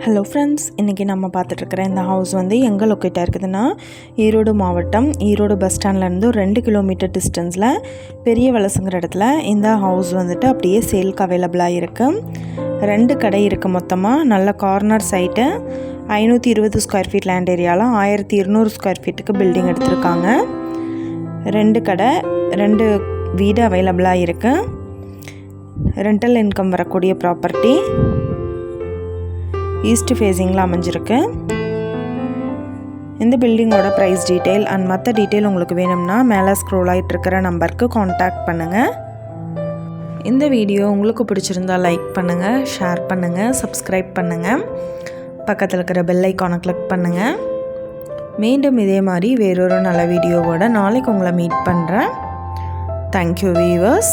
Hello friends இன்றைக்கி நம்ம பார்த்துட்ருக்குற இந்த ஹவுஸ் வந்து எங்கே லொக்கேட்டாக இருக்குதுன்னா ஈரோடு மாவட்டம் ஈரோடு பஸ் ஸ்டாண்ட்லேருந்து ஒரு ரெண்டு கிலோமீட்டர் டிஸ்டன்ஸில் பெரிய வலசுங்கிற இடத்துல இந்த ஹவுஸ் வந்துட்டு அப்படியே சேல்க்கு அவைலபிளாக இருக்குது ரெண்டு கடை இருக்குது மொத்தமாக நல்ல கார்னர் சைட்டு ஐநூற்றி இருபது ஸ்கொயர் ஃபீட் லேண்ட் ஏரியாவில் ஆயிரத்தி இருநூறு ஸ்கொயர் ஃபீட்டுக்கு பில்டிங் எடுத்திருக்காங்க. ரெண்டு கடை ரெண்டு வீடு அவைலபிளாக இருக்குது ரெண்டல் இன்கம் வரக்கூடிய ப்ராப்பர்ட்டி ஈஸ்ட் ஃபேஸிங்கில் அமைஞ்சிருக்கு. இந்த பில்டிங்கோட ப்ரைஸ் டீட்டெயில் அண்ட் மற்ற டீட்டெயில் உங்களுக்கு வேணும்னா மேலே ஸ்க்ரோல் ஆகிட்டு இருக்கிற நம்பருக்கு காண்டாக்ட் பண்ணுங்கள் இந்த வீடியோ உங்களுக்கு பிடிச்சிருந்தா லைக் பண்ணுங்கள் ஷேர் பண்ணுங்கள் சப்ஸ்கிரைப் பண்ணுங்கள் பக்கத்தில் இருக்கிற பெல் ஐக்கானை கிளிக் பண்ணுங்கள் மீண்டும் இதே மாதிரி வேறொரு நல்ல வீடியோவோட நாளைக்கு உங்களை மீட் பண்ணுறேன் தேங்க்யூ வீவர்ஸ்